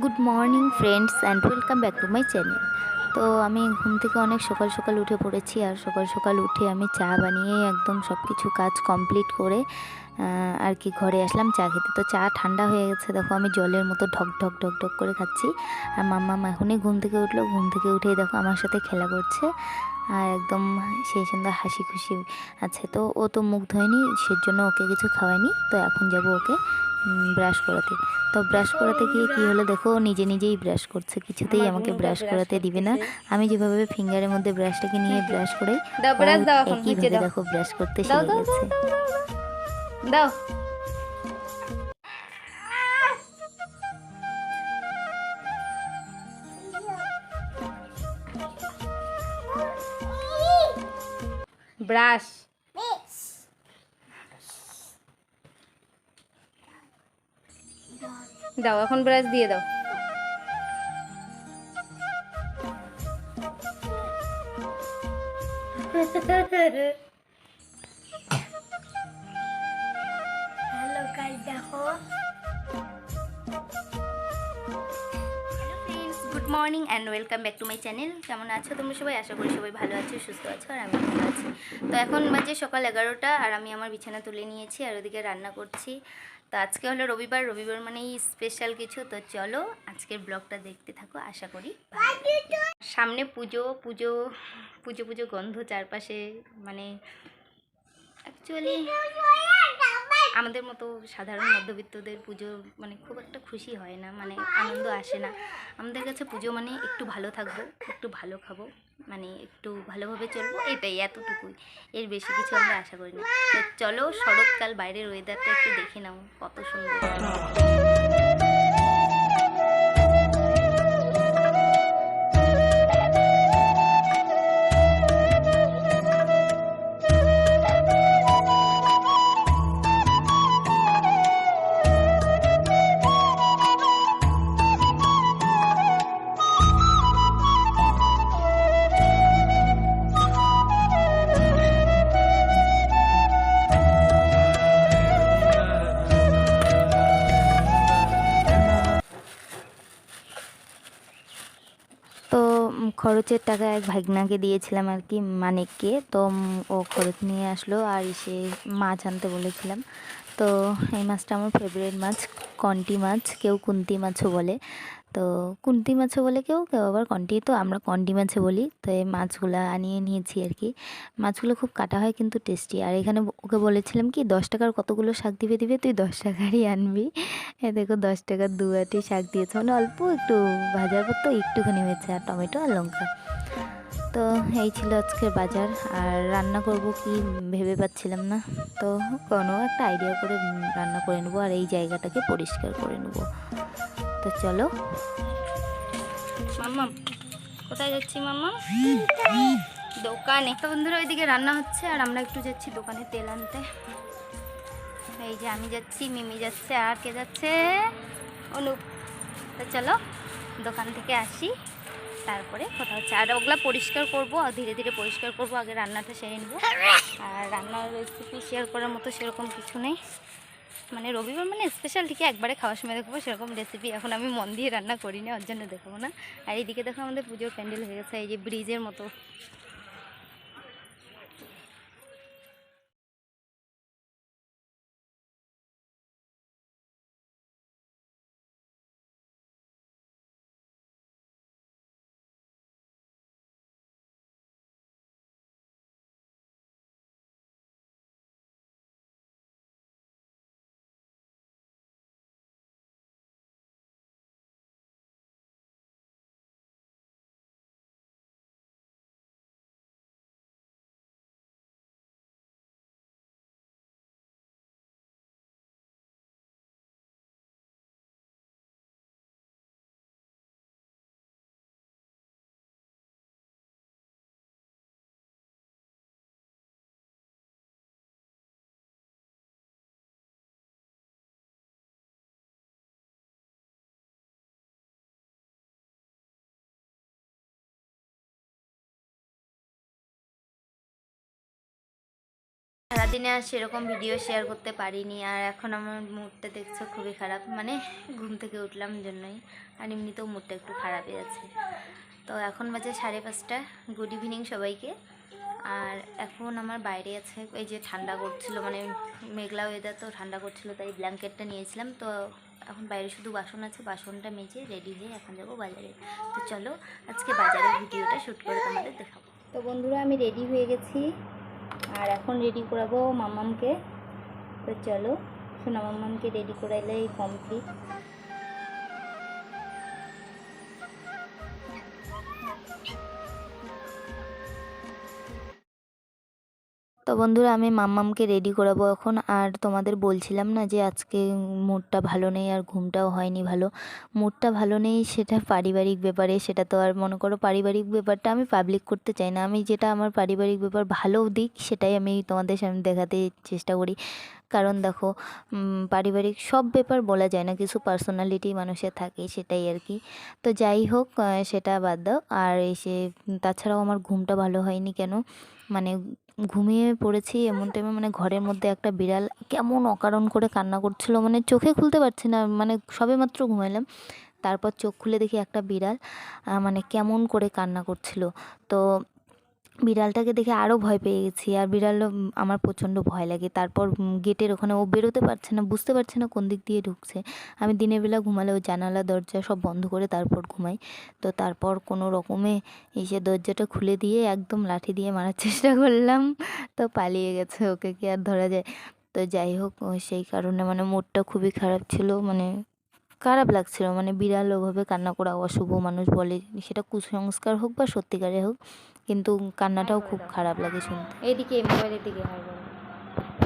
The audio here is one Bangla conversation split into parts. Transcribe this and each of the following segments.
Good morning friends and welcome back to my channel তো আমি ঘুম থেকে অনেক সকাল সকাল উঠে পড়েছি আর সকাল সকাল উঠে আমি চা বানিয়ে একদম সব কিছু কাজ কমপ্লিট করে আর কি ঘরে আসলাম চা খেতে। তো চা ঠান্ডা হয়ে গেছে, দেখো আমি জলের মতো ঢক ঢক ঢক ঢক করে খাচ্ছি। আর মাম্মা এখনই ঘুম থেকে উঠল, ঘুম থেকে উঠেই দেখো আমার সাথে খেলা করছে। আর একদম সেই সুন্দর হাসি খুশি আছে। তো ও তো মুখ ধোয়নি, সেজন্য ওকে কিছু খাওয়ায়নি। তো এখন যাব ওকে ব্রাশ করাতে। তো ব্রাশ করাতে গিয়ে কী হলো দেখো নিজে নিজেই ব্রাশ করছে। কিছুতেই আমাকে ব্রাশ করাতে দিবে না। আমি যেভাবে ফিঙ্গারের মধ্যে ব্রাশটাকে নিয়ে ব্রাশ করে একইভাবে দেখো ব্রাশ করতে শিখে গেছে। দাও ব্রাশ দাও, এখন ব্রাশ দিয়ে দাও। হ্যালো দেখো। Good morning and welcome back to my channel কেমন আছো তোমরা সবাই? আশা করি সবাই ভালো আছো, সুস্থ আছো, আর আমি ভালো আছি। তো এখন বাজে সকাল এগারোটা, আর আমি আমার বিছানা তুলে নিয়েছি, আর ওদিকে রান্না করছি। তো আজকে হলো রবিবার রবিবার মানেই স্পেশাল কিছু, তো চলো আজকের ব্লগটা দেখতে থাকো, আশা করি সামনে পুজো পুজো পুজো পুজো গন্ধ চারপাশে মানে অ্যাকচুয়ালি আমাদের মতো সাধারণ মধ্যবিত্তদের পুজো মানে খুব একটা খুশি হয় না মানে আনন্দ আসে না। আমাদের কাছে পুজো মানে একটু ভালো থাকব, একটু ভালো খাব মানে একটু ভালোভাবে চলবো, এটাই এতটুকুই। এর বেশি কিছু আমরা আশা করি না। চলো শরৎকাল বাইরের ওয়েদারটা একটু দেখে নাও, কত সুন্দর। খরচের টাকা এক ভাগনাকে দিয়েছিলাম আর কি মানিককে। তো ও খরচ নিয়ে আসলো আর সে মাছ আনতে বলেছিলাম। তো এই মাছটা আমার ফেভারিট মাছ, কন্টি মাছ, কেউ কুন্তি মাছও বলে। তো কুন্তি মাছও বলে কেউ কেউ আবার কন্টি। তো আমরা কন্টি মাছে বলি, তো এই মাছগুলো আনিয়ে নিয়েছি আর কি। মাছগুলো খুব কাটা হয় কিন্তু টেস্টি। আর এখানে ওকে বলেছিলাম কি, দশ টাকার কতগুলো শাক দিবে দিবে, তুই দশ টাকারই আনবি। এ দেখো, দশ টাকার দু আটি শাক দিয়েছে। মানে অল্প একটু ভাজার পর তো একটুখানি হয়েছে, আর টমেটো আর লঙ্কা। তো এই ছিল আজকের বাজার। আর রান্না করব কি ভেবে পাচ্ছিলাম না। তো কোনো একটা আইডিয়া করে রান্না করে নেব, আর এই জায়গাটাকে পরিষ্কার করে নেব। তো চলো। মাম্মা কোথায় যাচ্ছি মাম্মা দোকানে। তো বন্ধুরা, ওইদিকে রান্না হচ্ছে, আর আমরা একটু যাচ্ছি দোকানে তেল আনতে। এই যে আমি যাচ্ছি, মিমি যাচ্ছে, আর কে যাচ্ছে? অনুপ। তো চলো, দোকান থেকে আসি, তারপরে কথা হচ্ছে। আর ওগুলা পরিষ্কার করব, আর ধীরে ধীরে পরিষ্কার করব, আগে রান্নাটা সেরে নেব। আর রান্নার রেসিপি শেয়ার করার মতো সেরকম কিছু নেই। মানে রবিবার মানে স্পেশাল ঠিক একবারে খাওয়ার সময় দেখব, সেরকম রেসিপি এখন আমি মন দিয়ে রান্না করি না ওর জন্য দেখব না। আর এইদিকে দেখো আমাদের পুজোর প্যান্ডেল হয়ে গেছে, এই যে ব্রিজের মতো। সারাদিনে আর সেরকম ভিডিও শেয়ার করতে পারিনি। আর এখন আমার মুডটা দেখছ খুবই খারাপ। মানে ঘুম থেকে উঠলাম জন্যই। আর এমনিতেও মুডটা একটু খারাপই আছে। তো এখন বাজে সাড়ে পাঁচটা। গুড ইভিনিং সবাইকে। আর এখন আমার বাইরে আছে। এই যে ঠান্ডা করছিল মানে মেঘলা ওয়েদার তো ঠান্ডা করছিল, তাই ব্ল্যাঙ্কেটটা নিয়েছিলাম। তো এখন বাইরে শুধু বাসন আছে, বাসনটা মেজে রেডি হয়ে এখন যাব বাজারে। তো চলো, আজকে বাজারের ভিডিওটা শ্যুট করে তোমাদের দেখাবো। তো বন্ধুরা, আমি রেডি হয়ে গেছি। আর এখন রেডি করাবো মামামকে। তো চলো সোনা মাম্মামকে রেডি করাইলেই কমপ্লিট তো বন্ধুরা আমি মাম্মামকে রেডি করাবো এখন। আর তোমাদের বলছিলাম না যে আজকে মুডটা ভালো নেই আর ঘুমটাও হয়নি ভালো। মুডটা ভালো নেই সেটা পারিবারিক ব্যাপারে, সেটা তো আর মনে করো পারিবারিক ব্যাপারটা আমি পাবলিক করতে চাই না। আমি যেটা আমার পারিবারিক ব্যাপার ভালো দিক, সেটাই আমি তোমাদের সামনে দেখাতে চেষ্টা করি। কারণ দেখো পারিবারিক সব ব্যাপার বলা যায় না, কিছু পার্সোনালিটি মানুষের থাকে সেটাই আর কি। তো যাই হোক সেটা বাদ দাও। আর এসে, তাছাড়াও আমার ঘুমটা ভালো হয়নি কেন? মানে ঘুমিয়ে পড়েছি, এমন টাইমে মানে ঘরের মধ্যে একটা বিড়াল কেমন অকারণ করে কান্না করছিল মানে চোখে খুলতে পারছি না মানে সবে মাত্র ঘুমাইলাম। তারপর চোখ খুলে দেখি একটা বিড়াল মানে কেমন করে কান্না করছিল। তো বিড়ালটাকে দেখে আরও ভয় পেয়ে গেছি। আর বিড়াল আমার প্রচণ্ড ভয় লাগে। তারপর গেটের ওখানে ও বেরোতে পারছে না, বুঝতে পারছে না কোন দিক দিয়ে ঢুকছে। আমি দিনের বেলা ঘুমালে ও জানালা, দরজা সব বন্ধ করে তারপর ঘুমাই। তো তারপর কোনো রকমে এসে দরজাটা খুলে দিয়ে একদম লাঠি দিয়ে মারার চেষ্টা করলাম। তো পালিয়ে গেছে ওকে, কি আর ধরা যায়। তো যাই হোক সেই কারণে মানে মুডটা খুবই খারাপ ছিল মানে খারাপ লাগছিল। মানে বিড়াল ওভাবে কান্না করা অশুভ মানুষ বলে, সেটা কুসংস্কার হোক বা সত্যিকারে হোক কিন্তু কান্নাটাও খুব খারাপ লাগে শুনতে। এদিকে মোবাইলের দিকে হাই করো।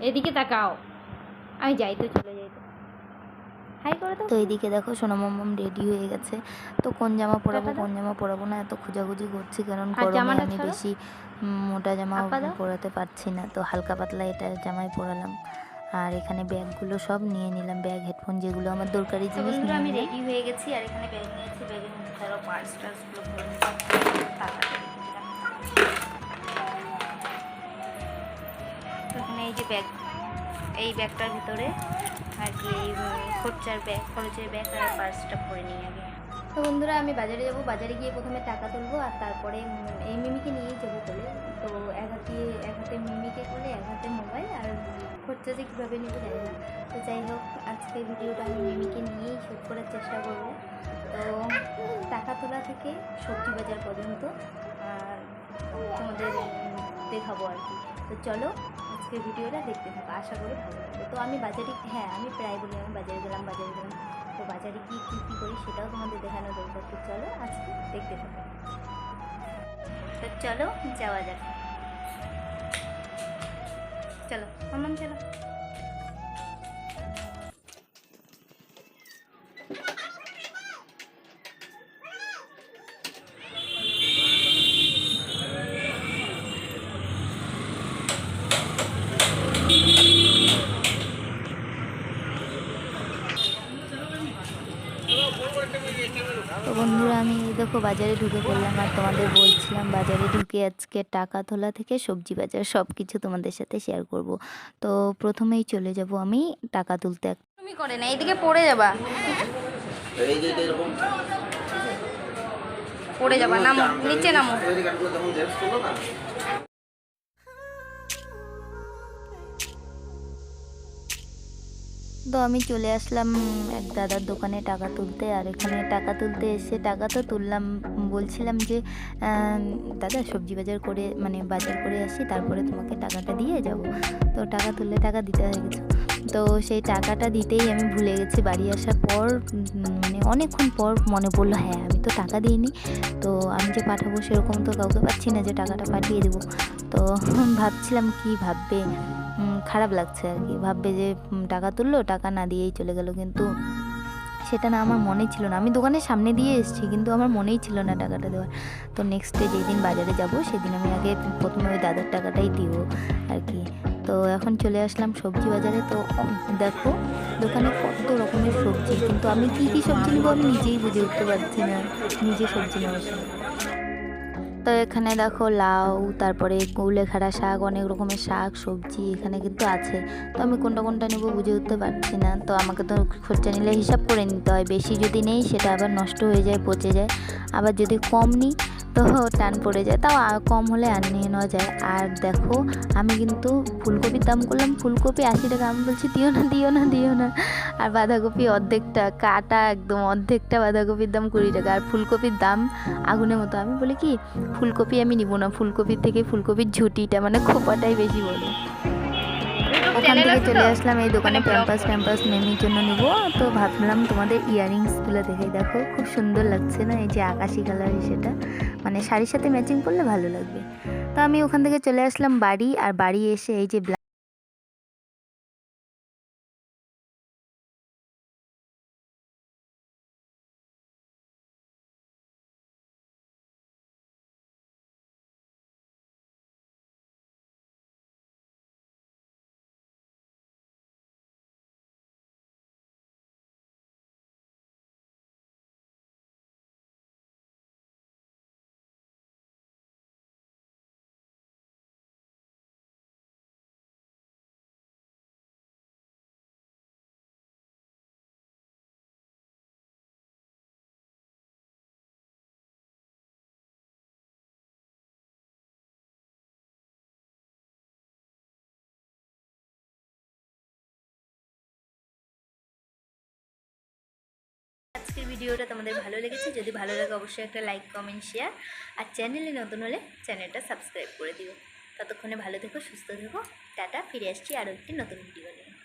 এদিকে তাকাও। আমি যাই তো চলে যাই। তো হাই করে তো তো এইদিকে দেখো সোনামাম রেডি হয়ে গেছে। তো কোন জামা পরাবো কোন জামা পরাবো না এত খোঁজাখুঁজি করছি। কারণ গরমে আমি বেশি মোটা জামা পরাতে পারছি না। তো হালকা পাতলা এটা জামাই পরালাম। আর এখানে ব্যাগগুলো সব নিয়ে নিলাম। ব্যাগ হেডফোন যেগুলো আমার দরকারি জিনিস আমি রেডি হয়ে গেছি। আর এখানে ব্যাগ নিয়েছি। ব্যাগের মধ্যে ধরো পার্স টার্সগুলো ভরে নিলাম। যে ব্যাগ এই ব্যাগটার ভিতরে আর কি এই খরচার ব্যাগ খরচের ব্যাগ আর পার্সটা পরে নিই আগে। তো বন্ধুরা, আমি বাজারে যাব। বাজারে গিয়ে প্রথমে টাকা তুলবো আর তারপরে এই মিমিকে নিয়েই যাব বলে তো এক হাতে এক হাতে মিমিকে করে এক হাতে মোবাইল আর খরচা যে কীভাবে নেব জানি না। তো যাই হোক আজকে ভিডিওটা আমি মিমিকে নিয়েই শ্যুট করার চেষ্টা করব। তো টাকা তোলা থেকে সবজি বাজার পর্যন্ত তোমাদের দেখাবো আর কি। তো চলো আজকের ভিডিওটা দেখতে থাকো, আশা করি ভালো লাগবে। তো আমি বাজারে হ্যাঁ আমি প্রায় বলি, আমি বাজারে গেলাম বাজারে গেলাম। তো বাজারে গিয়ে কী কী করি সেটাও তোমাদের দেখানো দরকার। তো চলো, আজকে দেখতে থাকো। তো চলো, যাওয়া যাক। চলো আমার চলো। দেখো বাজারে ঢুকে পড়লাম আর তোমাদের বলছিলাম বাজারে ঢুকে আজকে টাকা তোলা থেকে সবজি বাজার সব কিছু তোমাদের সাথে শেয়ার করব। তো প্রথমেই চলে যাব আমি টাকা তুলতে। তুমি করে না এইদিকে পড়ে যাবা। এই যে এরকম। পড়ে যাবা নামো নিচে নামো। তো আমি চলে আসলাম এক দাদার দোকানে টাকা তুলতে, আর এখানে টাকা তুলতে এসে টাকা তো তুললাম। বলছিলাম যে দাদা সবজি বাজার করে মানে বাজার করে আসি, তারপরে তোমাকে টাকাটা দিয়ে যাব। তো টাকা তুললে টাকা দিতে হয়ে গেছে তো সেই টাকাটা দিতেই আমি ভুলে গেছি বাড়ি আসার পর মানে অনেকক্ষণ পর মনে পড়ল হ্যাঁ আমি তো টাকা দিইনি। তো আমি যে পাঠাবো সেরকম তো কাউকে পাচ্ছি না যে টাকাটা পাঠিয়ে দেবো। তো ভাবছিলাম কি ভাববে। খারাপ লাগছে আর কি। ভাববে যে টাকা তুললো, টাকা না দিয়েই চলে গেল। কিন্তু সেটা না আমার মনেই ছিল না। আমি দোকানের সামনে দিয়ে এসেছি, কিন্তু আমার মনেই ছিল না টাকাটা দেওয়ার। তো নেক্সট ডে যেদিন বাজারে যাব, সেদিন আমি আগে প্রথমে ওই দাদার টাকাটাই দিব আর কি। তো এখন চলে আসলাম সবজি বাজারে। তো দেখো, দোকানে কত রকমের সবজি। কিন্তু আমি কী কী সবজি নেব আমি নিজেই বুঝে উঠতে পারছি না। নিজে সবজি নেওয়ার সময় তো এখানে দেখো লাউ, তারপরে কুলেখাড়া শাক, অনেক রকমের শাক, সবজি এখানে কিন্তু আছে। তো আমি কোনটা কোনটা নেব বুঝে উঠতে পারছি না। তো আমাকে তো খরচা নিলে হিসাব করে নিতে হয়। বেশি যদি নেই সেটা আবার নষ্ট হয়ে যায়, পচে যায়। আবার যদি কম নিই তো টান পড়ে যায়। তাও কম হলে আর নিয়ে নেওয়া যায়। আর দেখো আমি কিন্তু ফুলকপির দাম করলাম। ফুলকপি আশি টাকা। আমি বলছি, দিও না দিও না দিও না। আর বাঁধাকপি অর্ধেকটা কাটা একদম অর্ধেকটা বাঁধাকপির দাম কুড়ি টাকা। আর ফুলকপির দাম আগুনের মতো। আমি বলি কি ফুলকপি আমি নিব না। ফুলকপির থেকে ফুলকপির ঝুটিটা মানে খোপাটাই বেশি বড়। ওখান থেকে চলে আসলাম এই দোকানে মানে ক্যাম্পাস ক্যাম্পাস মেমির জন্য নিব। তো ভাবলাম তোমাদের ইয়াররিংসগুলো দেখে দেখো খুব সুন্দর লাগছে না? এই যে আকাশি কালার সেটা। মানে শাড়ির সাথে ম্যাচিং করলে ভালো লাগবে। তো আমি ওখান থেকে চলে আসলাম বাড়ি। আর বাড়ি এসে এই যে ভিডিওটা তোমাদের ভালো লেগেছে, যদি ভালো লাগে অবশ্যই একটা লাইক কমেন্ট শেয়ার আর চ্যানেলে নতুন হলে চ্যানেলটা সাবস্ক্রাইব করে দিও। ততক্ষণে ভালো থেকো, সুস্থ থেকো। টাটা, ফিরে আসছি আরও একটি নতুন ভিডিও নিয়ে।